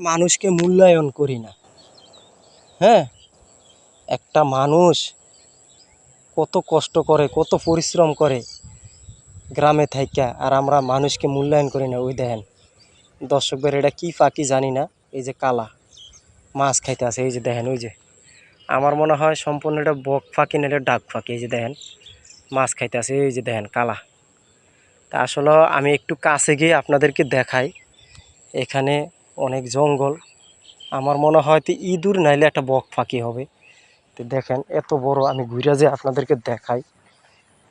মানুষকে মূল্যায়ন করি না। হ্যাঁ? একটা মানুষ কত কষ্ট করে, কত পরিশ্রম করে গ্রামে থাইকা আর আমরা মানুষকে মূল্যায়ন করি না। ওই দেখেন, দর্শকদের এটা কি ফাঁকি জানি না। এই যে কালা, মাছ খাইতে আছে এই যে দেখেন, ওই যে। আমার মনে হয় সম্পূর্ণ এটা বক ফাঁকি না, এটা ডাক ফাঁকি। এই যে দেখেন, মাছ খাইতে আছে এই যে দেখেন, কালা। তা আসলে আমি একটু কাছে গিয়ে আপনাদেরকে দেখাই। এখানে অনেক জঙ্গল। আমার মনে হয় তো ইঁদুর নাইলে একটা বক ফাঁকি হবে। তো দেখেন, এত বড় আমি ঘুরে যে আপনাদেরকে দেখাই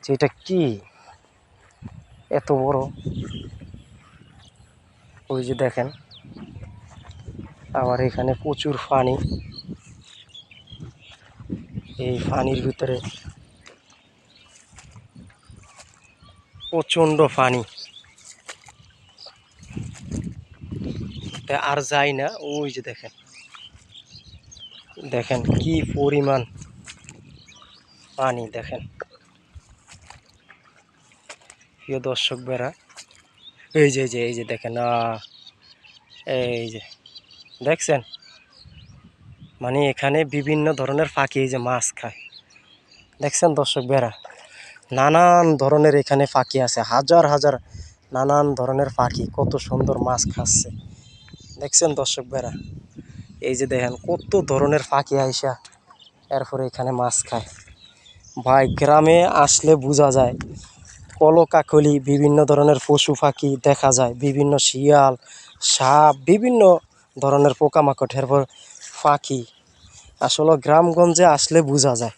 যে এটা কি? এত বড়। ওই যে দেখেন, আবার এখানে প্রচুর পানি এই পানির ভিতরে প্রচণ্ড পানি তা আর যাই না, ওই যে দেখেন। দেখেন কি পরিমাণ পানি, দেখেন। প্রিয় দর্শক বেড়া, এই যে এই যে এই যে দেখেন এই যে, দেখছেন? মানে এখানে বিভিন্ন ধরনের পাখি এই যে মাছ খায়। দেখছেন দর্শক বেড়া? নানান ধরনের এখানে পাখি আছে, হাজার হাজার নানান ধরনের পাখি কত সুন্দর মাছ খাচ্ছে। দেখছেন দর্শক বেড়া এই যে দেখেন, কত ধরনের ফাঁকি আইসা এরপরে এখানে মাছ খায়। ভাই, গ্রামে আসলে বোঝা যায়, কলকাকলি বিভিন্ন ধরনের পশু পাখি দেখা যায়, বিভিন্ন শিয়াল, সাপ, বিভিন্ন ধরনের পোকামাকড় এরপর পাখি। আসলে গ্রামগঞ্জে আসলে বোঝা যায়,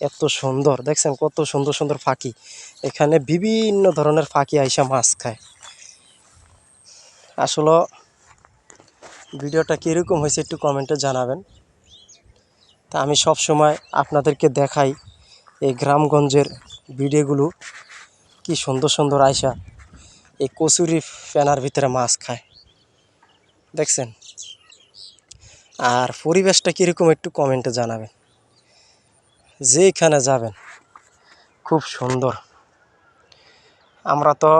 এত সুন্দর। দেখছেন, কত সুন্দর সুন্দর পাখি। এখানে বিভিন্ন ধরনের পাখি আইসা মাছ খায়। আসলে ভিডিওটা কীরকম হয়েছে একটু কমেন্টে জানাবেন। তা আমি সব সময় আপনাদেরকে দেখাই এই গ্রামগঞ্জের ভিডিওগুলো, কি সুন্দর সুন্দর আয়সা এই কচুরি ফেনার ভিতরে মাছ খায়। দেখছেন? আর পরিবেশটা কীরকম একটু কমেন্টে জানাবেন। যেখানে যাবেন, খুব সুন্দর। আমরা তো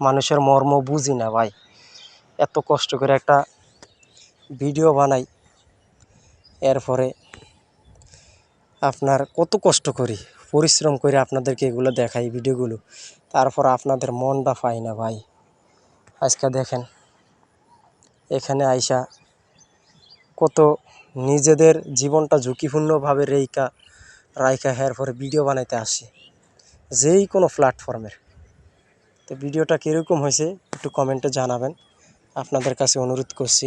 মানুষের মর্ম বুঝি না ভাই। এত কষ্ট করে একটা ভিডিও বানাই। এরপরে আপনার কত কষ্ট করি, পরিশ্রম করে আপনাদেরকে এগুলো দেখাই ভিডিওগুলো। তারপর আপনাদের মনটা পাই না ভাই। আজকে দেখেন, এখানে আইসা কত নিজেদের জীবনটা ঝুঁকিপূর্ণভাবে রেইকা রাইকা হেয়ার পরে ভিডিও বানাইতে আসে যেই কোনো প্ল্যাটফর্মের। তো ভিডিওটা কীরকম হয়েছে একটু কমেন্টে জানাবেন। আপনাদের কাছে অনুরোধ করছি।